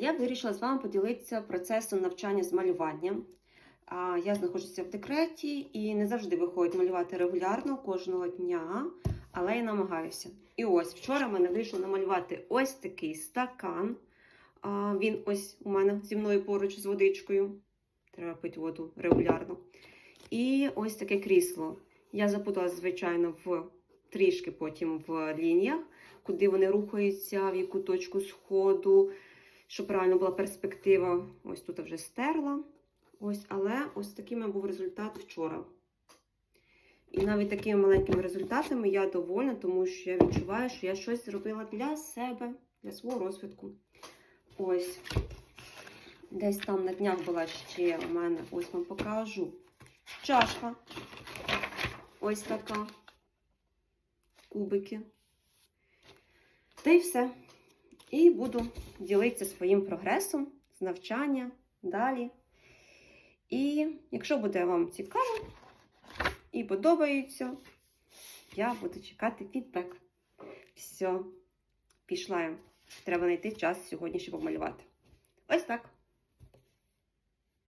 я вирішила з вами поділитися процесом навчання з малюванням. Я знаходжуся в декреті і не завжди виходить малювати регулярно кожного дня, але я намагаюся. І ось вчора в мене вийшло намалювати ось такий стакан. Він ось у мене зі мною поруч з водичкою. Треба пити воду регулярно. І ось таке крісло. Я запуталася, звичайно, в трішки потім в лініях, куди вони рухаються, в яку точку сходу, щоб правильно була перспектива. Ось тут вже стерла. Ось, але ось таким був результат вчора. І навіть такими маленькими результатами я довольна, тому що я відчуваю, що я щось зробила для себе, для свого розвитку. Ось. Десь там на днях була ще у мене, ось вам покажу. Чашка. Ось така. Кубики. Та й все. І буду ділитися своїм прогресом з навчання далі. І якщо буде вам цікаво і подобається, я буду чекати фідбек. Все, пішла я. Треба знайти час сьогодні, щоб помалювати. Ось так.